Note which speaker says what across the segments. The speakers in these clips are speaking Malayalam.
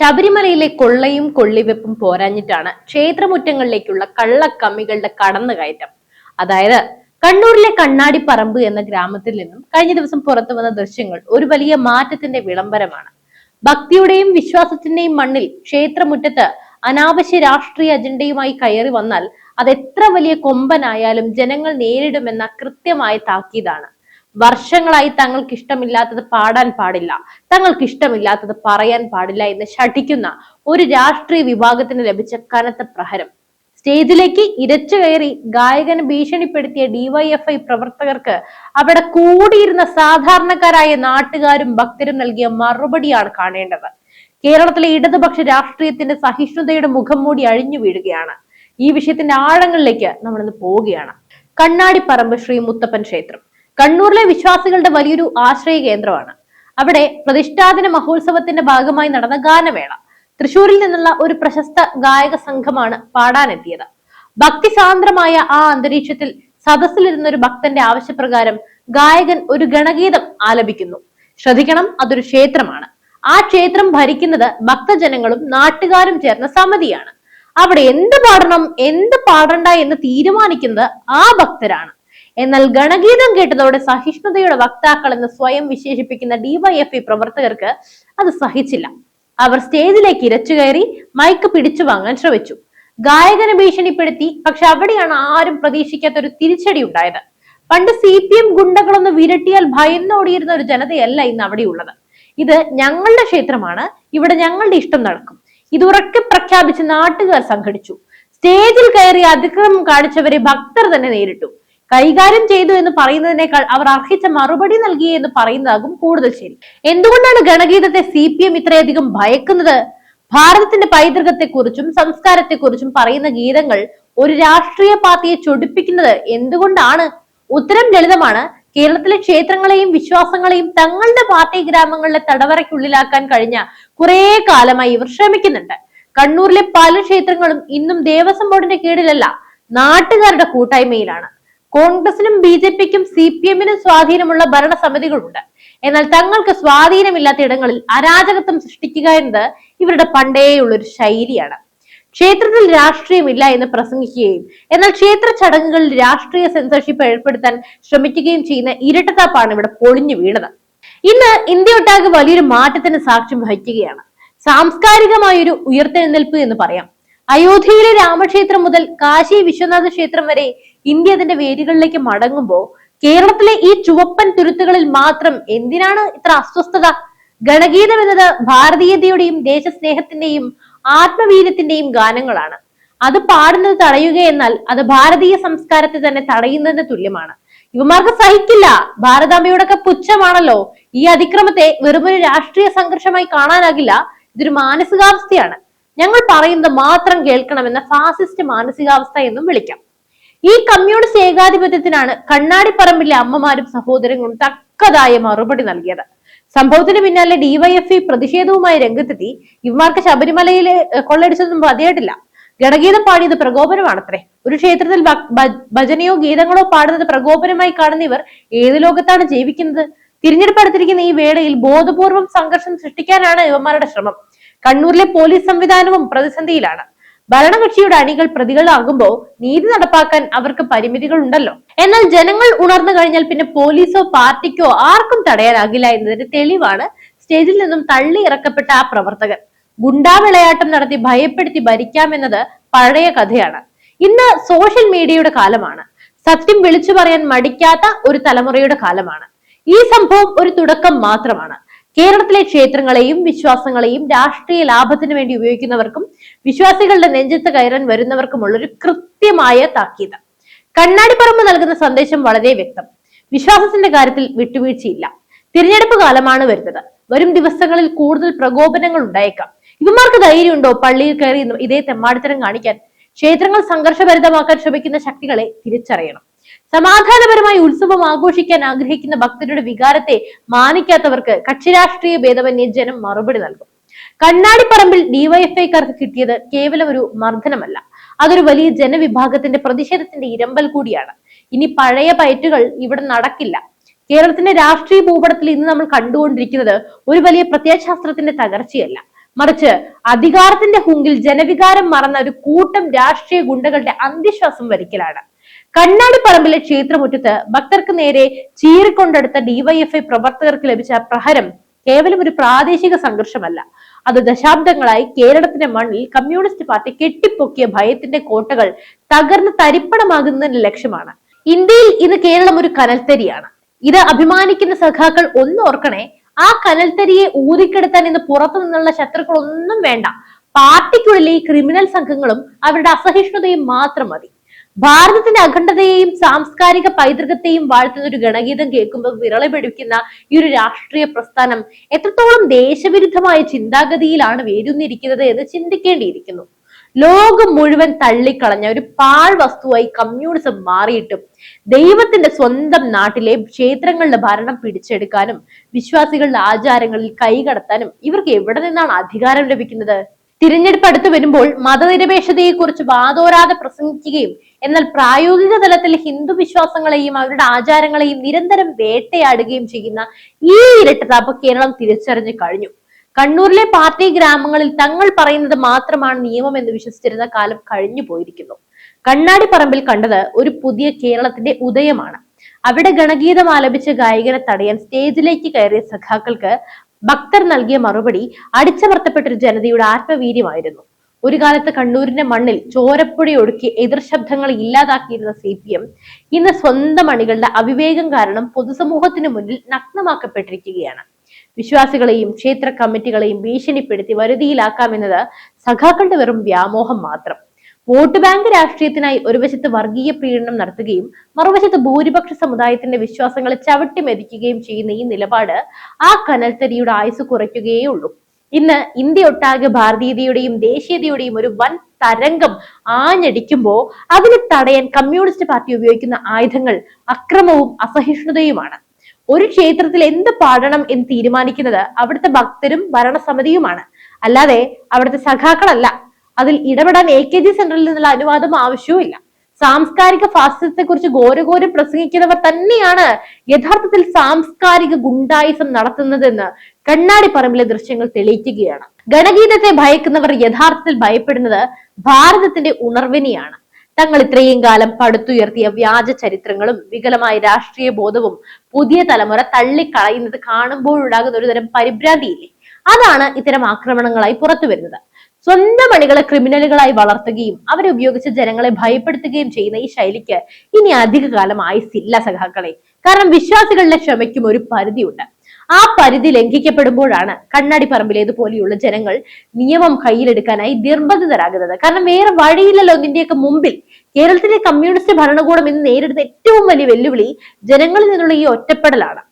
Speaker 1: ശബരിമലയിലെ കൊള്ളയും കൊള്ളിവെപ്പും പോരാഞ്ഞിട്ടാണ് ക്ഷേത്രമുറ്റങ്ങളിലേക്കുള്ള കള്ളക്കമ്മികളുടെ കടന്നുകയറ്റം. അതായത് കണ്ണൂരിലെ കണ്ണാടി പറമ്പ് എന്ന ഗ്രാമത്തിൽ നിന്നും കഴിഞ്ഞ ദിവസം പുറത്തു വന്ന ദൃശ്യങ്ങൾ ഒരു വലിയ മാറ്റത്തിന്റെ വിളംബരമാണ്. ഭക്തിയുടെയും വിശ്വാസത്തിന്റെയും മണ്ണിൽ ക്ഷേത്രമുറ്റത്ത് അനാവശ്യ രാഷ്ട്രീയ അജണ്ടയുമായി കയറി വന്നാൽ അത് എത്ര വലിയ കൊമ്പനായാലും ജനങ്ങൾ നേരിടുമെന്ന കൃത്യമായ താക്കീതാണ്. വർഷങ്ങളായി തങ്ങൾക്ക് ഇഷ്ടമില്ലാത്തത് പാടാൻ പാടില്ല. തങ്ങൾക്ക് ഇഷ്ടമില്ലാത്തത് പറയാൻ പാടില്ല എന്ന് ശഠിക്കുന്ന ഒരു രാഷ്ട്രീയ വിഭാഗത്തിന് ലഭിച്ച കനത്ത പ്രഹരം. സ്റ്റേജിലേക്ക് ഇരച്ചു കയറി ഗായകന് ഭീഷണിപ്പെടുത്തിയ ഡിവൈഎഫ്ഐ പ്രവർത്തകർക്ക് അവിടെ കൂടിയിരുന്ന സാധാരണക്കാരായ നാട്ടുകാരും ഭക്തരും നൽകിയ മറുപടിയാണ് കാണേണ്ടത്. കേരളത്തിലെ ഇടതുപക്ഷ രാഷ്ട്രീയത്തിന്റെ സഹിഷ്ണുതയുടെ മുഖം മൂടി അഴിഞ്ഞു വീഴുകയാണ്. ഈ വിഷയത്തിന്റെ ആഴങ്ങളിലേക്ക് നമ്മളിന്ന് പോവുകയാണ്. കണ്ണാടിപ്പറമ്പ് ശ്രീ മുത്തപ്പൻ ക്ഷേത്രം. കണ്ണൂരിലെ വിശ്വാസികളുടെ വലിയൊരു ആശ്രയ കേന്ദ്രമാണ് അവിടെ പ്രതിഷ്ഠാദിന മഹോത്സവത്തിന്റെ ഭാഗമായി നടന്ന ഗാനമേള തൃശൂരിൽ നിന്നുള്ള ഒരു പ്രശസ്ത ഗായക സംഘമാണ് പാടാനെത്തിയത്. ഭക്തിസാന്ദ്രമായ ആ അന്തരീക്ഷത്തിൽ സദസ്സിലിരുന്ന ഒരു ഭക്തന്റെ ആവശ്യപ്രകാരം ഗായകൻ ഒരു ഗണഗീതം ആലപിക്കുന്നു. ശ്രദ്ധിക്കണം അതൊരു ക്ഷേത്രമാണ്. ആ ക്ഷേത്രം ഭരിക്കുന്നത് ഭക്തജനങ്ങളും നാട്ടുകാരും ചേർന്ന സമിതിയാണ്. അവിടെ എന്ത് പാടണം എന്ത് പാടണ്ട എന്ന് തീരുമാനിക്കുന്നത് ആ ഭക്തരാണ്. എന്നാൽ ഗണഗീതം കേട്ടതോടെ സഹിഷ്ണുതയുടെ വക്താക്കൾ എന്ന് സ്വയം വിശേഷിപ്പിക്കുന്ന ഡിവൈഎഫ്ഐ പ്രവർത്തകർക്ക് അത് സഹിച്ചില്ല. അവർ സ്റ്റേജിലേക്ക് ഇരച്ചു കയറി മൈക്ക് പിടിച്ചു വാങ്ങാൻ ശ്രമിച്ചു. ഗായകനെ ഭീഷണിപ്പെടുത്തി പക്ഷെ അവിടെയാണ് ആരും പ്രതീക്ഷിക്കാത്ത ഒരു തിരിച്ചടി ഉണ്ടായത്. പണ്ട് സി പി എം ഗുണ്ടകളൊന്ന് വിരട്ടിയാൽ ഭയന്നോടിയിരുന്ന ഒരു ജനതയല്ല ഇന്ന് അവിടെയുള്ളത്. ഇത് ഞങ്ങളുടെ ക്ഷേത്രമാണ് ഇവിടെ ഞങ്ങളുടെ ഇഷ്ടം നടക്കും. ഇത് ഉറക്കെ പ്രഖ്യാപിച്ച് നാട്ടുകാർ സംഘടിച്ചു. സ്റ്റേജിൽ കയറി അതിക്രമം കാണിച്ചവരെ ഭക്തർ തന്നെ നേരിട്ടു. കൈകാര്യം ചെയ്തു എന്ന് പറയുന്നതിനേക്കാൾ അവർ അർഹിച്ച മറുപടി നൽകി എന്ന് പറയുന്നതാകും കൂടുതൽ ശരി. എന്തുകൊണ്ടാണ് ഗണഗീതത്തെ സി പി എം ഇത്രയധികം ഭയക്കുന്നത്? ഭാരതത്തിന്റെ പൈതൃകത്തെക്കുറിച്ചും സംസ്കാരത്തെക്കുറിച്ചും പറയുന്ന ഗീതങ്ങൾ ഒരു രാഷ്ട്രീയ പാർട്ടിയെ ചൊടിപ്പിക്കുന്നത് എന്തുകൊണ്ടാണ്? ഉത്തരം ലളിതമാണ്. കേരളത്തിലെ ക്ഷേത്രങ്ങളെയും വിശ്വാസങ്ങളെയും തങ്ങളുടെ പാർട്ടി ഗ്രാമങ്ങളിലെ തടവറയ്ക്കുള്ളിലാക്കാൻ കഴിഞ്ഞ കുറേ കാലമായി ഇവർ ശ്രമിക്കുന്നുണ്ട്. കണ്ണൂരിലെ പല ക്ഷേത്രങ്ങളും ഇന്നും ദേവസ്വം ബോർഡിന്റെ കീഴിലല്ല നാട്ടുകാരുടെ കൂട്ടായ്മയിലാണ്. കോൺഗ്രസിനും ബി ജെ പിക്കും സി പി എമ്മിനും സ്വാധീനമുള്ള ഭരണസമിതികളുണ്ട്. എന്നാൽ തങ്ങൾക്ക് സ്വാധീനമില്ലാത്ത ഇടങ്ങളിൽ അരാജകത്വം സൃഷ്ടിക്കുക എന്നത് ഇവരുടെ പണ്ടേയുള്ളൊരു ശൈലിയാണ്. ക്ഷേത്രത്തിൽ രാഷ്ട്രീയമില്ല എന്ന് പ്രസംഗിക്കുകയും എന്നാൽ ക്ഷേത്ര ചടങ്ങുകളിൽ രാഷ്ട്രീയ സെൻസർഷിപ്പ് ഏർപ്പെടുത്താൻ ശ്രമിക്കുകയും ചെയ്യുന്ന ഇരട്ടത്താപ്പാണ് ഇവിടെ പൊളിഞ്ഞു വീണത്. ഇന്ന് ഇന്ത്യയൊട്ടാകെ വലിയൊരു മാറ്റത്തിന് സാക്ഷ്യം വഹിക്കുകയാണ്. സാംസ്കാരികമായൊരു ഉയർത്തെഴുന്നേൽപ്പ് എന്ന് പറയാം. അയോധ്യയിലെ രാമക്ഷേത്രം മുതൽ കാശി വിശ്വനാഥ ക്ഷേത്രം വരെ ഇന്ത്യ അതിന്റെ വേരുകളിലേക്ക് മടങ്ങുമ്പോൾ കേരളത്തിലെ ഈ ചുവപ്പൻ തുരുത്തുകളിൽ മാത്രം എന്തിനാണ് ഇത്ര അസ്വസ്ഥത? ഗണഗീതം എന്നത് ഭാരതീയതയുടെയും ദേശസ്നേഹത്തിന്റെയും ആത്മവീര്യത്തിന്റെയും ഗാനങ്ങളാണ്. അത് പാടുന്നത് തടയുക എന്നാൽ അത് ഭാരതീയ സംസ്കാരത്തെ തന്നെ തടയുന്നതിന് തുല്യമാണ്. യുവമാർക്ക് സഹിക്കില്ല. ഭാരതാംബയോടൊക്കെ പുച്ഛമാണല്ലോ. ഈ അതിക്രമത്തെ വെറുമൊരു രാഷ്ട്രീയ സംഘർഷമായി കാണാനാകില്ല. ഇതൊരു മാനസികാവസ്ഥയാണ്. ഞങ്ങൾ പറയുന്നത് മാത്രം കേൾക്കണമെന്ന ഫാസിസ്റ്റ് മാനസികാവസ്ഥ എന്നും വിളിക്കാം. ഈ കമ്മ്യൂണിസ്റ്റ് ഏകാധിപത്യത്തിനാണ് കണ്ണാടിപ്പറമ്പിലെ അമ്മമാരും സഹോദരങ്ങളും തക്കതായ മറുപടി നൽകിയത്. സംഭവത്തിന് പിന്നാലെ ഡിവൈഎഫ്ഐ പ്രതിഷേധവുമായി രംഗത്തെത്തി. ഇവമാർക്ക് ശബരിമലയിലെ കൊള്ളടിച്ചതൊന്നും മതിയായിട്ടില്ല ഗണഗീതം പാടിയത് പ്രകോപനമാണത്രേ. ഒരു ക്ഷേത്രത്തിൽ ഭജനയോ ഗീതങ്ങളോ പാടുന്നത് പ്രകോപനമായി കാണുന്ന ഇവർ ഏത് ലോകത്താണ് ജീവിക്കുന്നത്? തിരഞ്ഞെടുപ്പ് അടുത്തിരിക്കുന്ന ഈ വേളയിൽ ബോധപൂർവം സംഘർഷം സൃഷ്ടിക്കാനാണ് ഇവന്മാരുടെ ശ്രമം. കണ്ണൂരിലെ പോലീസ് സംവിധാനവും പ്രതിസന്ധിയിലാണ്. ഭരണകക്ഷിയുടെ അണികൾ പ്രതികളാകുമ്പോൾ നീതി നടപ്പാക്കാൻ അവർക്ക് പരിമിതികൾ ഉണ്ടല്ലോ എന്നാൽ ജനങ്ങൾ ഉണർന്നു കഴിഞ്ഞാൽ പിന്നെ പോലീസോ പാർട്ടിക്കോ ആർക്കും തടയാനാകില്ല എന്നതിന്റെ തെളിവാണ് സ്റ്റേജിൽ നിന്നും തള്ളി ഇറക്കപ്പെട്ട ആ പ്രവർത്തകർ ഗുണ്ടാവിളയാട്ടം നടത്തി ഭയപ്പെടുത്തി ഭരിക്കാമെന്നത് പഴയ കഥയാണ്. ഇന്ന് സോഷ്യൽ മീഡിയയുടെ കാലമാണ്. സത്യം വിളിച്ചു പറയാൻ മടിക്കാത്ത ഒരു തലമുറയുടെ കാലമാണ്. ഈ സംഭവം ഒരു തുടക്കം മാത്രമാണ്. കേരളത്തിലെ ക്ഷേത്രങ്ങളെയും വിശ്വാസങ്ങളെയും രാഷ്ട്രീയ ലാഭത്തിന് വേണ്ടി ഉപയോഗിക്കുന്നവർക്കും വിശ്വാസികളുടെ നെഞ്ചത്ത് കയറാൻ വരുന്നവർക്കുമുള്ള ഒരു കൃത്യമായ താക്കീത്. കണ്ണാടിപ്പറമ്പ് നൽകുന്ന സന്ദേശം വളരെ വ്യക്തം. വിശ്വാസത്തിന്റെ കാര്യത്തിൽ വിട്ടുവീഴ്ചയില്ല. തിരഞ്ഞെടുപ്പ് കാലമാണ് വരുന്നത്. വരും ദിവസങ്ങളിൽ കൂടുതൽ പ്രകോപനങ്ങൾ ഉണ്ടായേക്കാം. ഇവന്മാർക്ക് ധൈര്യമുണ്ടോ? പള്ളിയിൽ കയറി ഇതേ തെമ്മാടിത്തരം കാണിക്കാൻ. ക്ഷേത്രങ്ങൾ സംഘർഷഭരിതമാക്കാൻ ശ്രമിക്കുന്ന ശക്തികളെ തിരിച്ചറിയണം. സമാധാനപരമായി ഉത്സവം ആഘോഷിക്കാൻ ആഗ്രഹിക്കുന്ന ഭക്തരുടെ വികാരത്തെ മാനിക്കാത്തവർക്ക് കക്ഷി രാഷ്ട്രീയ ഭേദമന്യേ ജനം മറുപടി നൽകും. കണ്ണാടിപ്പറമ്പിൽ ഡിവൈഎഫ്ഐക്കാർക്ക് കിട്ടിയത് കേവലം ഒരു മർദ്ദനമല്ല. അതൊരു വലിയ ജനവിഭാഗത്തിന്റെ പ്രതിഷേധത്തിന്റെ ഇരമ്പൽ കൂടിയാണ്. ഇനി പഴയ പയറ്റുകൾ ഇവിടെ നടക്കില്ല. കേരളത്തിന്റെ രാഷ്ട്രീയ ഭൂപടത്തിൽ ഇന്ന് നമ്മൾ കണ്ടുകൊണ്ടിരിക്കുന്നത് ഒരു വലിയ പ്രത്യയശാസ്ത്രത്തിന്റെ തകർച്ചയല്ല. മറിച്ച് അധികാരത്തിന്റെ ഹുങ്കിൽ ജനവികാരം മറന്ന ഒരു കൂട്ടം രാഷ്ട്രീയ ഗുണ്ടകളുടെ അന്ത്യശ്വാസം വരിക്കലാണ്. കണ്ണാടിപ്പറമ്പിലെ ക്ഷേത്രമുറ്റത്ത് ഭക്തർക്ക് നേരെ ചീറിക്കൊണ്ടെടുത്ത ഡിവൈഎഫ്ഐ പ്രവർത്തകർക്ക് ലഭിച്ച പ്രഹരം കേവലം ഒരു പ്രാദേശിക സംഘർഷമല്ല. അത് ദശാബ്ദങ്ങളായി കേരളത്തിന്റെ മണ്ണിൽ കമ്മ്യൂണിസ്റ്റ് പാർട്ടി കെട്ടിപ്പൊക്കിയ ഭയത്തിന്റെ കോട്ടകൾ തകർന്ന് തരിപ്പണമാകുന്നതിന്റെ ലക്ഷ്യമാണ്. ഇന്ത്യയിൽ ഇന്ന് കേരളം ഒരു കനൽത്തരിയാണ്. ഇത് അഭിമാനിക്കുന്ന സഖാക്കൾ ഒന്നോർക്കണേ ആ കനൽത്തരിയെ ഊതിക്കെടുത്താൻ ഇന്ന് പുറത്തു നിന്നുള്ള ശത്രുക്കളൊന്നും വേണ്ട. പാർട്ടിക്കുള്ളിലെ ഈ ക്രിമിനൽ സംഘങ്ങളും അവരുടെ അസഹിഷ്ണുതയും മാത്രം മതി. ഭാരതത്തിന്റെ അഖണ്ഡതയെയും സാംസ്കാരിക പൈതൃകത്തെയും വാഴ്ത്തുന്ന ഒരു ഗണഗീതം കേൾക്കുമ്പോൾ വിരളി പിടിക്കുന്ന ഈ ഒരു രാഷ്ട്രീയ പ്രസ്ഥാനം എത്രത്തോളം ദേശവിരുദ്ധമായ ചിന്താഗതിയിലാണ് വേരുന്നിരിക്കുന്നത് എന്ന് ചിന്തിക്കേണ്ടിയിരിക്കുന്നു. ലോകം മുഴുവൻ തള്ളിക്കളഞ്ഞ ഒരു പാഴ് വസ്തുവായി കമ്മ്യൂണിസം മാറിയിട്ടും ദൈവത്തിന്റെ സ്വന്തം നാട്ടിലെ ക്ഷേത്രങ്ങളുടെ ഭരണം പിടിച്ചെടുക്കാനും വിശ്വാസികളുടെ ആചാരങ്ങളിൽ കൈകടത്താനും ഇവർക്ക് എവിടെ നിന്നാണ് അധികാരം ലഭിക്കുന്നത്? തിരഞ്ഞെടുപ്പ് അടുത്ത് വരുമ്പോൾ മതനിരപേക്ഷതയെക്കുറിച്ച് വാതോരാതെ പ്രസംഗിക്കുകയും എന്നാൽ പ്രായോഗിക തലത്തിൽ ഹിന്ദു വിശ്വാസങ്ങളെയും അവരുടെ ആചാരങ്ങളെയും നിരന്തരം വേട്ടയാടുകയും ചെയ്യുന്ന ഈ ഇരട്ടതാപ്പ് കേരളം തിരിച്ചറിഞ്ഞു കഴിഞ്ഞു. കണ്ണൂരിലെ പാർട്ടി ഗ്രാമങ്ങളിൽ തങ്ങൾ പറയുന്നത് മാത്രമാണ് നിയമം എന്ന് വിശ്വസിച്ചിരുന്ന കാലം കഴിഞ്ഞു പോയിരിക്കുന്നു. കണ്ണാടി പറമ്പിൽ കണ്ടത് ഒരു പുതിയ കേരളത്തിന്റെ ഉദയമാണ്. അവിടെ ഗണഗീതം ആലപിച്ച ഗായകനെ തടയാൻ സ്റ്റേജിലേക്ക് കയറിയ സഖാക്കൾക്ക് ഭക്തർ നൽകിയ മറുപടി അടിച്ചമർത്തപ്പെട്ട ഒരു ജനതയുടെ ആത്മവീര്യമായിരുന്നു. ഒരു കാലത്ത് കണ്ണൂരിന്റെ മണ്ണിൽ ചോരപ്പൊടി ഒടുക്കി എതിർശബ്ദങ്ങൾ ഇല്ലാതാക്കിയിരുന്ന സി പി എം ഇന്ന് സ്വന്തം അണികളുടെ അവിവേകം കാരണം പൊതുസമൂഹത്തിന് മുന്നിൽ നഗ്നമാക്കപ്പെട്ടിരിക്കുകയാണ്. വിശ്വാസികളെയും ക്ഷേത്ര കമ്മിറ്റികളെയും ഭീഷണിപ്പെടുത്തി വരുതിയിലാക്കാമെന്നത് സഖാക്കളുടെ വെറും വ്യാമോഹം മാത്രം. വോട്ട് ബാങ്ക് രാഷ്ട്രീയത്തിനായി ഒരു വശത്ത് വർഗീയ പീഡനം നടത്തുകയും മറുവശത്ത് ഭൂരിപക്ഷ സമുദായത്തിന്റെ വിശ്വാസങ്ങളെ ചവിട്ടി മെതിക്കുകയും ചെയ്യുന്ന ഈ നിലപാട് ആ കനൽത്തരിയുടെ ആയുസ് കുറയ്ക്കുകയേ ഉള്ളൂ ഇന്ന് ഇന്ത്യ ഒട്ടാകെ ഭാരതീയതയുടെയും ദേശീയതയുടെയും ഒരു വൻ തരംഗം ആഞ്ഞടിക്കുമ്പോൾ അതിനെ തടയാൻ കമ്മ്യൂണിസ്റ്റ് പാർട്ടി ഉപയോഗിക്കുന്ന ആയുധങ്ങൾ അക്രമവും അസഹിഷ്ണുതയുമാണ്. ഒരു ക്ഷേത്രത്തിൽ എന്ത് പാടണം എന്ന് തീരുമാനിക്കുന്നത് അവിടുത്തെ ഭക്തരും ഭരണസമിതിയുമാണ്. അല്ലാതെ അവിടുത്തെ സഖാക്കളല്ല. അതിൽ ഇടപെടാൻ എ കെ ജി സെന്ററിൽ നിന്നുള്ള അനുവാദം ആവശ്യവുമില്ല. സാംസ്കാരിക ഫാസിസത്തെ കുറിച്ച് ഘോരഘോരം പ്രസംഗിക്കുന്നവർ തന്നെയാണ് യഥാർത്ഥത്തിൽ സാംസ്കാരിക ഗുണ്ടായിസം നടത്തുന്നതെന്ന് കണ്ണാടി പറമ്പിലെ ദൃശ്യങ്ങൾ തെളിയിക്കുകയാണ്. ഗണഗീതത്തെ ഭയക്കുന്നവർ യഥാർത്ഥത്തിൽ ഭയപ്പെടുന്നത് ഭാരതത്തിന്റെ ഉണർവിനെയാണ്. തങ്ങൾ ഇത്രയും കാലം പടുത്തുയർത്തിയ വ്യാജ ചരിത്രങ്ങളും വികലമായ രാഷ്ട്രീയ ബോധവും പുതിയ തലമുറ തള്ളിക്കളയുന്നത് കാണുമ്പോഴുണ്ടാകുന്ന ഒരു തരം പരിഭ്രാന്തിയില്ലേ? അതാണ് ഇത്തരം ആക്രമണങ്ങളായി പുറത്തു വരുന്നത് സ്വന്തം അണികളെ ക്രിമിനലുകളായി വളർത്തുകയും അവരെ ഉപയോഗിച്ച് ജനങ്ങളെ ഭയപ്പെടുത്തുകയും ചെയ്യുന്ന ഈ ശൈലിക്ക് ഇനി അധിക കാലം ആയുസില്ല സഖാക്കളെ. കാരണം വിശ്വാസികളുടെ ക്ഷമയ്ക്കും ഒരു പരിധിയുണ്ട്. ആ പരിധി ലംഘിക്കപ്പെടുമ്പോഴാണ് കണ്ണാടി പറമ്പിലേതുപോലെയുള്ള ജനങ്ങൾ നിയമം കയ്യിലെടുക്കാനായി നിർബന്ധിതരാകുന്നത്. കാരണം വേറെ വഴിയില്ലല്ലോ ഇതിന്റെയൊക്കെ മുമ്പിൽ. കേരളത്തിലെ കമ്മ്യൂണിസ്റ്റ് ഭരണകൂടം ഇന്ന് നേരിടുന്ന ഏറ്റവും വലിയ വെല്ലുവിളി ജനങ്ങളിൽ നിന്നുള്ള ഈ ഒറ്റപ്പെടലാണ്.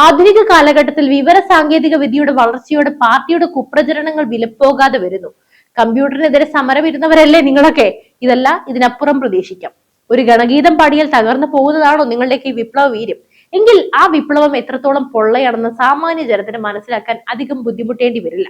Speaker 1: ആധുനിക കാലഘട്ടത്തിൽ വിവര സാങ്കേതിക വിദ്യയുടെ വളർച്ചയോടെ പാർട്ടിയുടെ കുപ്രചരണങ്ങൾ വിലപ്പോകാതെ വരുന്നു. കമ്പ്യൂട്ടറിനെതിരെ സമരം ഇരുന്നവരല്ലേ നിങ്ങളൊക്കെ? ഇതല്ല ഇതിനപ്പുറം പ്രതീക്ഷിക്കാം. ഒരു ഗണഗീതം പാടിയാൽ തകർന്നു പോകുന്നതാണോ നിങ്ങളുടെയൊക്കെ ഈ വിപ്ലവ വീര്യം എങ്കിൽ ആ വിപ്ലവം എത്രത്തോളം പൊള്ളയാണെന്ന് സാമാന്യ ജനത്തിന് മനസ്സിലാക്കാൻ അധികം ബുദ്ധിമുട്ടേണ്ടി വരില്ല.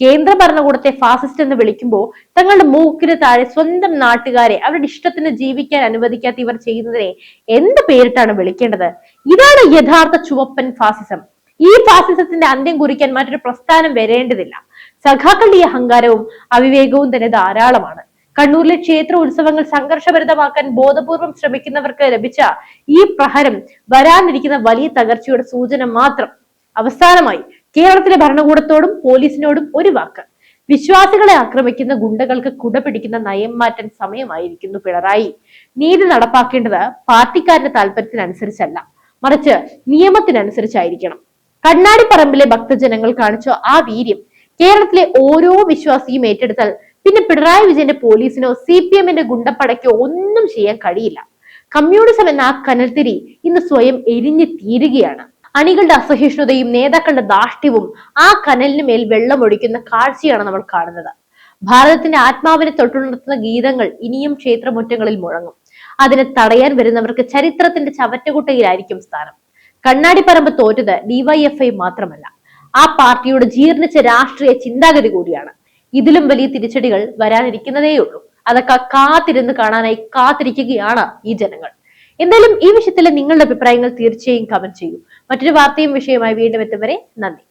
Speaker 1: കേന്ദ്ര ഭരണകൂടത്തെ ഫാസിസ്റ്റ് എന്ന് വിളിക്കുമ്പോൾ തങ്ങളുടെ മൂക്കിന് താഴെ സ്വന്തം നാട്ടുകാരെ അവരുടെ ഇഷ്ടത്തിന് ജീവിക്കാൻ അനുവദിക്കാത്ത ഇവർ ചെയ്യുന്നതിനെ എന്ത് പേരിട്ടാണ് വിളിക്കേണ്ടത്? ഇതാണ് യഥാർത്ഥ ചുവപ്പൻ ഫാസിസം. ഈ ഫാസിസത്തിന്റെ അന്ത്യം കുറിക്കാൻ മറ്റൊരു പ്രസ്ഥാനം വരേണ്ടതില്ല. സഖാക്കളുടെ അഹങ്കാരവും അവിവേകവും തന്നെ ധാരാളമാണ്. കണ്ണൂരിലെ ക്ഷേത്ര ഉത്സവങ്ങൾ സംഘർഷഭരിതമാക്കാൻ ബോധപൂർവം ശ്രമിക്കുന്നവർക്ക് ലഭിച്ച ഈ പ്രഹരം വരാനിരിക്കുന്ന വലിയ തകർച്ചയുടെ സൂചന മാത്രം അവസാനമായി കേരളത്തിലെ ഭരണകൂടത്തോടും പോലീസിനോടും ഒരു വാക്ക്. വിശ്വാസികളെ ആക്രമിക്കുന്ന ഗുണ്ടകൾക്ക് കുട പിടിക്കുന്ന നയം മാറ്റാൻ സമയമായിരിക്കുന്നു പിണറായി. നീതി നടപ്പാക്കേണ്ടത് പാർട്ടിക്കാരന്റെ താല്പര്യത്തിനനുസരിച്ചല്ല മറിച്ച് നിയമത്തിനനുസരിച്ചായിരിക്കണം. കണ്ണാടിപ്പറമ്പിലെ ഭക്തജനങ്ങൾ കാണിച്ച ആ വീര്യം കേരളത്തിലെ ഓരോ വിശ്വാസിയും ഏറ്റെടുത്താൽ പിന്നെ പിണറായി വിജയന്റെ പോലീസിനോ സി പി എമ്മിന്റെ ഗുണ്ടപ്പടയ്ക്കോ ഒന്നും ചെയ്യാൻ കഴിയില്ല. കമ്മ്യൂണിസം എന്ന ആ കനൽത്തിരി ഇന്ന് സ്വയം എരിഞ്ഞു തീരുകയാണ്. അണികളുടെ അസഹിഷ്ണുതയും നേതാക്കളുടെ ദാഷ്ട്യവും ആ കനലിന് മേൽ വെള്ളമൊഴിക്കുന്ന കാഴ്ചയാണ് നമ്മൾ കാണുന്നത്. ഭാരതത്തിന്റെ ആത്മാവിനെ തൊട്ടുണർത്തുന്ന ഗീതങ്ങൾ ഇനിയും ക്ഷേത്രമുറ്റങ്ങളിൽ മുഴങ്ങും. അതിനെ തടയാൻ വരുന്നവർക്ക് ചരിത്രത്തിന്റെ ചവറ്റുകുട്ടയിലായിരിക്കും സ്ഥാനം. കണ്ണാടിപ്പറമ്പ് തോറ്റത് ഡിവൈഎഫ്ഐ മാത്രമല്ല. ആ പാർട്ടിയുടെ ജീർണിച്ച രാഷ്ട്രീയ ചിന്താഗതി കൂടിയാണ്. ഇതിലും വലിയ തിരിച്ചടികൾ വരാനിരിക്കുന്നതേയുള്ളൂ. അതൊക്കെ കാത്തിരുന്ന് കാണാനായി കാത്തിരിക്കുകയാണ് ഈ ജനങ്ങൾ. എന്തായാലും ഈ വിഷയത്തിലെ നിങ്ങളുടെ അഭിപ്രായങ്ങൾ തീർച്ചയായും കമന്റ് ചെയ്യൂ. മറ്റൊരു വാർത്തയും വിഷയവുമായി വീണ്ടും എത്തും വരെ നന്ദി.